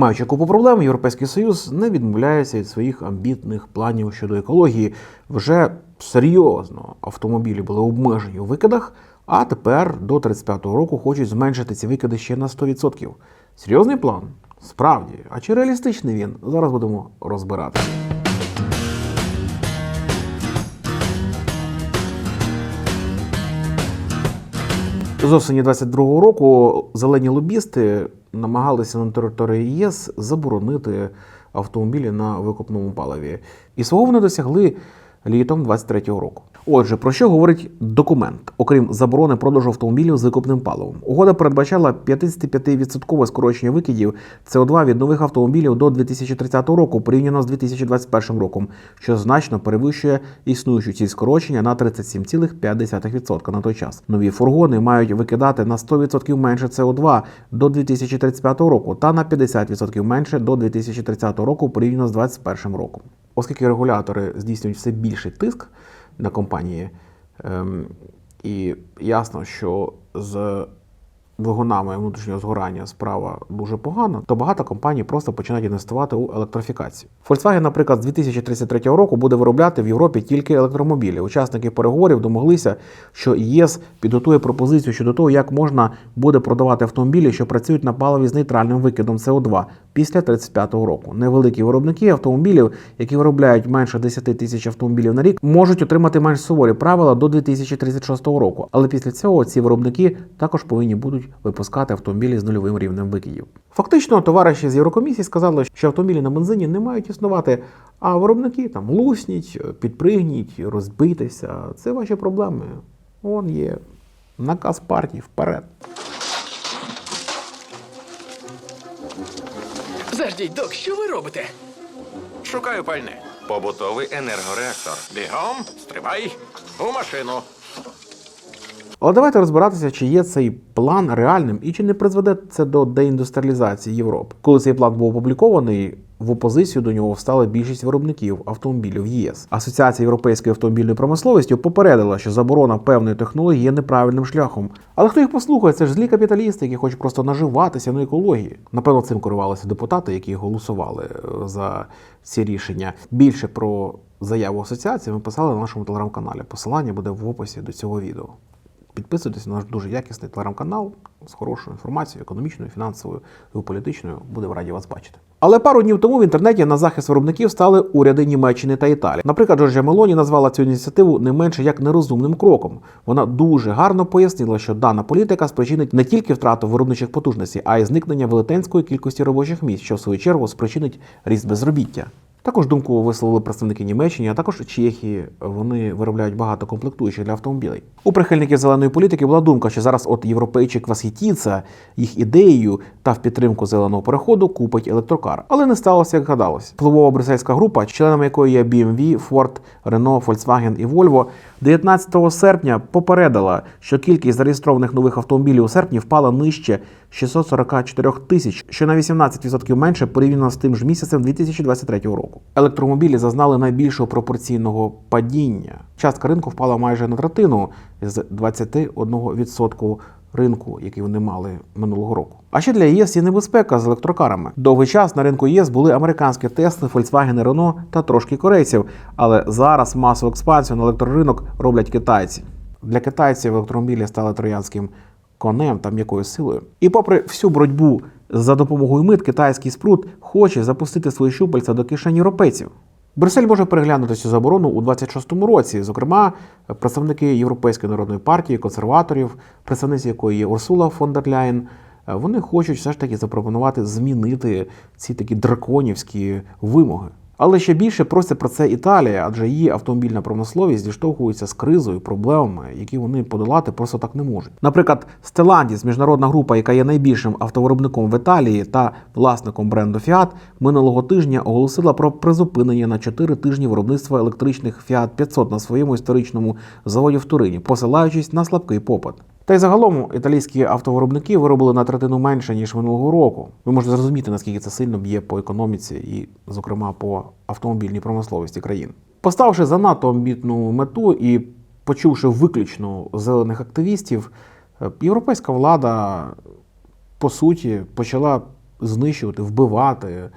Маючи купу проблем, Європейський Союз не відмовляється від своїх амбітних планів щодо екології. Вже серйозно автомобілі були обмежені у викидах, а тепер до 35-го року хочуть зменшити ці викиди ще на 100%. Серйозний план? Справді, а чи реалістичний він? Зараз будемо розбирати. З осені 22-го року зелені лобісти намагалися на території ЄС заборонити автомобілі на викопному паливі. І свого вони досягли літом 23-го року. Отже, про що говорить документ, окрім заборони продажу автомобілів з викопним паливом? Угода передбачала 55% скорочення викидів СО2 від нових автомобілів до 2030 року порівняно з 2021 роком, що значно перевищує існуючу ціль скорочення на 37,5% на той час. Нові фургони мають викидати на 100% менше СО2 до 2035 року та на 50% менше до 2030 року порівняно з 2021 роком. Оскільки регулятори здійснюють все більший тиск на компанії, ем, і ясно, що з двигунами внутрішнього згорання справа дуже погана, то багато компаній просто починають інвестувати у електрофікацію. Volkswagen, наприклад, з 2033 року буде виробляти в Європі тільки електромобілі. Учасники переговорів домоглися, що ЄС підготує пропозицію щодо того, як можна буде продавати автомобілі, що працюють на паливі з нейтральним викидом СО2 після 35-го року. Невеликі виробники автомобілів, які виробляють менше 10 тисяч автомобілів на рік, можуть отримати менш суворі правила до 2036 року. Але після цього ці виробники також повинні будуть випускати автомобілі з нульовим рівнем викидів. Фактично, товариші з Єврокомісії сказали, що автомобілі на бензині не мають існувати, а виробники там лусніть, підпригніть, розбитися. Це ваші проблеми. Он є наказ партії вперед. Заждіть, док, що ви робите? Шукаю пальне. Побутовий енергореактор. Бігом, стрибай у машину. Але давайте розбиратися, чи є цей план реальним і чи не призведе це до деіндустріалізації Європи. Коли цей план був опублікований, в опозицію до нього встала більшість виробників автомобілів ЄС. Асоціація європейської автомобільної промисловості попередила, що заборона певної технології є неправильним шляхом. Але хто їх послухає? Це ж злі капіталісти, які хочуть просто наживатися на екології. Напевно, цим керувалися депутати, які голосували е, за ці рішення. Більше про заяву асоціації ми писали на нашому телеграм-каналі. Посилання буде в описі до цього відео. Підписуйтесь на наш дуже якісний телеграм-канал з хорошою інформацією, економічною, фінансовою і політичною. Будемо раді вас бачити. Але пару днів тому в інтернеті на захист виробників стали уряди Німеччини та Італії. Наприклад, Джорджія Мелоні назвала цю ініціативу не менше як нерозумним кроком. Вона дуже гарно пояснила, що дана політика спричинить не тільки втрату виробничих потужностей, а й зникнення велетенської кількості робочих місць, що в свою чергу спричинить ріст безробіття. Також думку висловили представники Німеччини, а також Чехії. Вони виробляють багато комплектуючих для автомобілів. У прихильників зеленої політики була думка, що зараз от європейчик восхитіться їх ідеєю та в підтримку зеленого переходу купить електрокар. Але не сталося, як гадалось. Впливова брюссельська група, членами якої є BMW, Ford, Renault, Volkswagen і Volvo, 19 серпня попередила, що кількість зареєстрованих нових автомобілів у серпні впала нижче 644 тисяч, що на 18% менше порівняно з тим ж місяцем 2023 року. Електромобілі зазнали найбільшого пропорційного падіння. Частка ринку впала майже на третину з 21% ринку, який вони мали минулого року. А ще для ЄС є небезпека з електрокарами. Довгий час на ринку ЄС були американські Тесли, Volkswagen, Renault та трошки корейців. Але зараз масову експансію на електроринок роблять китайці. Для китайців електромобілі стали троянським конем та м'якою силою. І попри всю боротьбу за допомогою мит, китайський спрут хоче запустити свої щупальця до кишень європейців. Брюссель може переглянути цю заборону у 26-му році. Зокрема, представники Європейської народної партії, консерваторів, представниці якої є Урсула фон дер Ляєн, вони хочуть все ж таки запропонувати змінити ці такі драконівські вимоги. Але ще більше просить про це Італія, адже її автомобільна промисловість зіштовхується з кризою, проблемами, які вони подолати просто так не можуть. Наприклад, Stellantis, міжнародна група, яка є найбільшим автовиробником в Італії та власником бренду Fiat, минулого тижня оголосила про призупинення на 4 тижні виробництва електричних Fiat 500 на своєму історичному заводі в Турині, посилаючись на слабкий попит. Та й загалом італійські автовиробники виробили на третину менше ніж минулого року. Ви можете зрозуміти, наскільки це сильно б'є по економіці і, зокрема, по автомобільній промисловості країн. Поставивши занадто амбітну мету і почувши виключно зелених активістів, е, європейська влада по суті почала знищувати, вбивати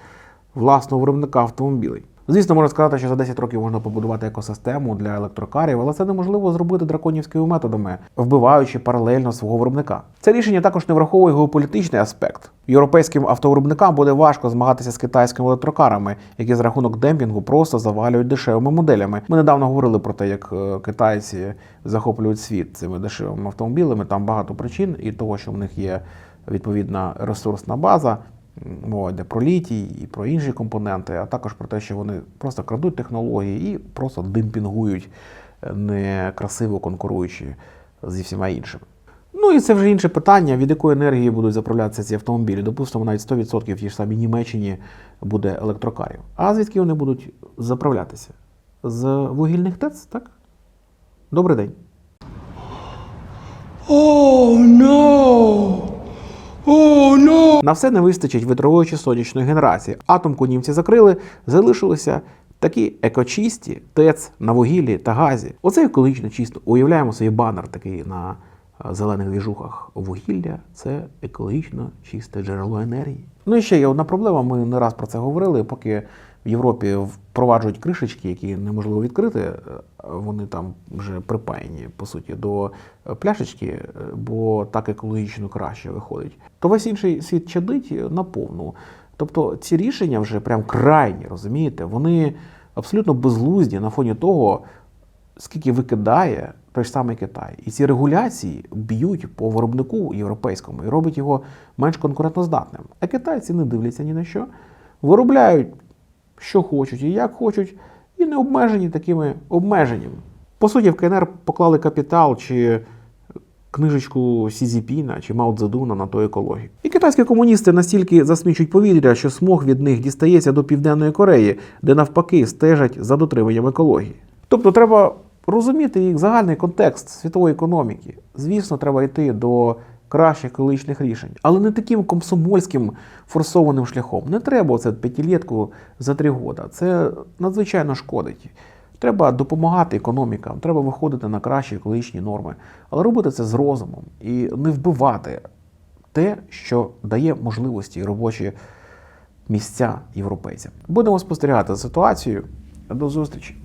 власного виробника автомобілей. Звісно, можна сказати, що за 10 років можна побудувати екосистему для електрокарів, але це неможливо зробити драконівськими методами, вбиваючи паралельно свого виробника. Це рішення також не враховує геополітичний аспект. Європейським автовиробникам буде важко змагатися з китайськими електрокарами, які за рахунок демпінгу просто завалюють дешевими моделями. Ми недавно говорили про те, як е, китайці захоплюють світ цими дешевими автомобілями. Там багато причин і того, що в них є відповідна ресурсна база. Мова йде про літій і про інші компоненти, а також про те, що вони просто крадуть технології і просто демпінгують, е, некрасиво конкуруючи зі всіма іншими. Ну і це вже інше питання, від якої енергії будуть заправлятися ці автомобілі. Допустимо, навіть 100% в тій ж самій Німеччині буде електрокарів. А звідки вони будуть заправлятися? З вугільних ТЕЦ, так? Добрий день. На все не вистачить вітрової чи сонячної генерації. Атомку німці закрили, залишилися такі екочисті ТЕЦ на вугіллі та газі. Оце екологічно чисто. Уявляємо собі банер такий на е, зелених двіжухах. Вугілля це екологічно чисте джерело енергії. Ну і ще є одна проблема. Ми не раз про це говорили. Поки в Європі впроваджують кришечки, які неможливо відкрити, е, вони там вже припаяні по суті до е, пляшечки, е, бо так екологічно краще виходить. То весь інший світ чадить наповну. Тобто ці рішення вже прям крайні, розумієте, вони абсолютно безглузді на фоні того, скільки викидає той ж самий Китай. І ці регуляції б'ють по виробнику європейському і робить його менш конкурентоздатним. А китайці не дивляться ні на що, виробляють що хочуть і як хочуть, і не обмежені такими обмеженнями. По суті, в КНР поклали капітал чи книжечку Сізіпіна чи Мао Цзедуна на ту екологію. І китайські комуністи настільки засмічують повітря, що смог від них дістається до Південної Кореї, де навпаки стежать за дотриманням екології. Тобто треба розуміти їх загальний контекст світової економіки. Звісно, треба йти до кращих екологічних рішень, але не таким комсомольським форсованим шляхом. Не треба оце п'ятилітку за три роки. Це надзвичайно шкодить. Треба допомагати економікам, треба виходити на кращі екологічні норми, але робити це з розумом і не вбивати те, що дає можливості робочі місця європейцям. Будемо спостерігати за ситуацією. До зустрічі!